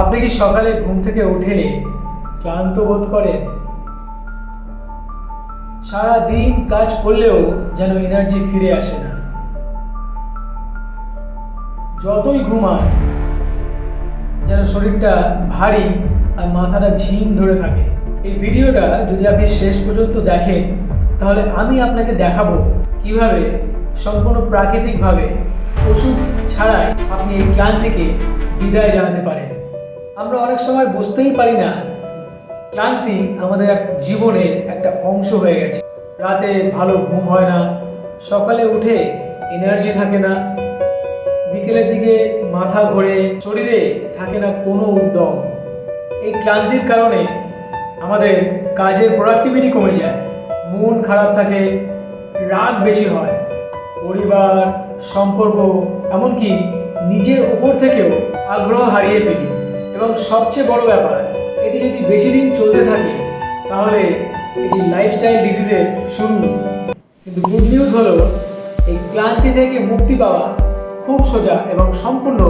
আপনি কি সকালে ঘুম থেকে উঠে ক্লান্ত বোধ করেন? সারা দিন কাজ করলেও যেন এনার্জি ফিরে আসে না। যতই ঘুমান, যেন শরীরটা ভারী আর মাথাটা ঝিম ধরে থাকে। এই ভিডিওটা যদি আপনি শেষ পর্যন্ত দেখেন, তাহলে আমি আপনাকে দেখাবো কীভাবে সম্পূর্ণ প্রাকৃতিকভাবে ওষুধ ছাড়াই আপনি এই ক্লান্তিকে বিদায় জানাতে পারেন। আমরা অনেক সময় বুঝতেই পারি না, ক্লান্তি আমাদের এক জীবনে একটা অংশ হয়ে গেছে। রাতে ভালো ঘুম হয় না, সকালে উঠে এনার্জি থাকে না, বিকেলের দিকে মাথা ঘোরে, শরীরে থাকে না কোনো উদ্যম। এই ক্লান্তির কারণে আমাদের কাজের প্রোডাক্টিভিটি কমে যায়, মন খারাপ থাকে, রাগ বেশি হয়, পরিবার, সম্পর্ক, এমনকি নিজের ওপর থেকেও আগ্রহ হারিয়ে ফেলি। এবং সবচেয়ে বড় ব্যাপার, এটি যদি বেশি দিন চলতে থাকে, তাহলে এটি লাইফস্টাইল ডিজিজের শুরু। কিন্তু গুড নিউজ হলো, এই ক্লান্তি থেকে মুক্তি পাওয়া খুব সোজা এবং সম্পূর্ণ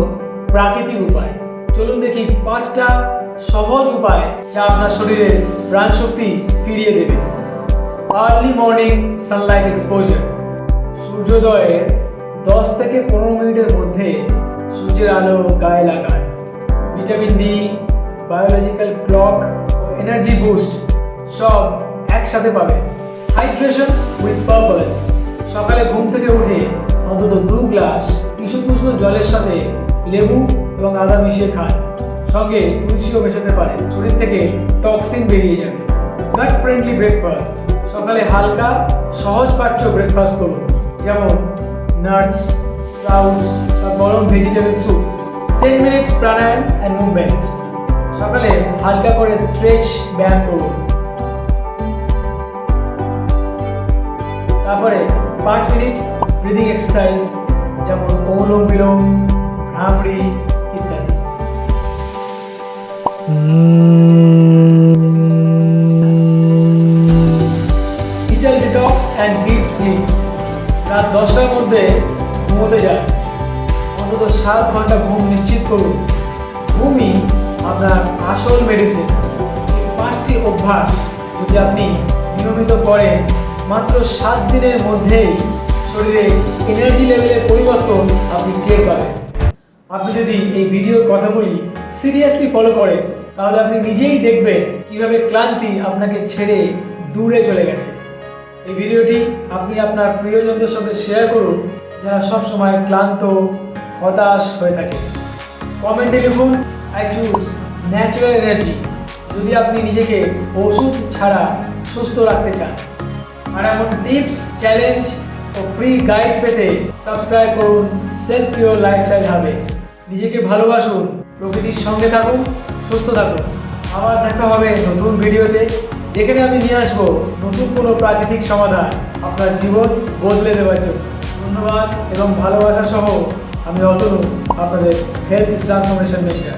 প্রাকৃতিক উপায়। চলুন দেখি পাঁচটা সহজ উপায় যা আপনার শরীরে প্রাণ শক্তি ফিরিয়ে দেবে। আর্লি মর্নিং সানলাইট এক্সপোজার সূর্যোদয়ের দশ থেকে পনেরো মিনিটের মধ্যে সূর্যের আলো গায়ে লাগায়। Vitamin D biological clock energy boost সব একসাথে পাবে। হাইড্রেশন উইথ পারপাস সকালে ঘুম থেকে উঠে অন্তত দু গ্লাস ইসুপুষ্ণ জলের সাথে লেবু এবং আদা মিশিয়ে খান। সঙ্গে তুলসীও মেশাতে পারেন। শরীর থেকে টক্সিন বেরিয়ে যাবে। গাট ফ্রেন্ডলি ব্রেকফাস্ট সকালে হালকা, সহজ পাচ্য ব্রেকফাস্ট করুন। যেমন নাটস স্প্রাউটস বা গরম vegetable soup pranayama and movement সকালে হালকা করে স্ট্রেচ ব্যায়াম করুন। তারপরে পাঁচ মিনিট ব্রিদিং এক্সারসাইজ যেমন অনুলোম বিলোম ভ্রামরি ইত্যাদি। রাত দশটার মধ্যে ঘুমোতে যান। অন্তত সাত ঘণ্টা ঘুম নিশ্চিত করুন। ঘুমই আপনার আসল মেডিসিন পাঁচটি অভ্যাস যদি আপনি নিয়মিত করেন, মাত্র সাত দিনের মধ্যেই শরীরে এনার্জি লেভেলের পরিবর্তন আপনি টের পাবেন। আপনি যদি এই ভিডিওর কথাগুলি সিরিয়াসলি ফলো করেন, তাহলে আপনি নিজেই দেখবেন কীভাবে ক্লান্তি আপনাকে ছেড়ে দূরে চলে গেছে। এই ভিডিওটি আপনি আপনার প্রিয়জনদের সঙ্গে শেয়ার করুন, যারা সবসময় ক্লান্ত হতাশ হয়ে থাকে। কমেন্টে লিখুন আই চুজ ন্যাচারাল এনার্জি যদি আপনি নিজেকে ওষুধ ছাড়া সুস্থ রাখতে চান। আর এমন টিপস চ্যালেঞ্জ ও ফ্রি গাইড পেতে সাবস্ক্রাইব করুন সেলফ পিওর লাইফস্টাইল হবে নিজেকে ভালোবাসুন, প্রকৃতির সঙ্গে থাকুন, সুস্থ থাকুন। আবার দেখা হবে নতুন ভিডিওতে। যেখানে আমি নিয়ে আসব নতুন কোনো প্রাকৃতিক সমাধান আপনার জীবন বদলে দেওয়ার জন্য। ধন্যবাদ এবং ভালোবাসা সহ আমি অতনু আপনাদের হেলথ ট্রান্সফরমেশন মেস্টার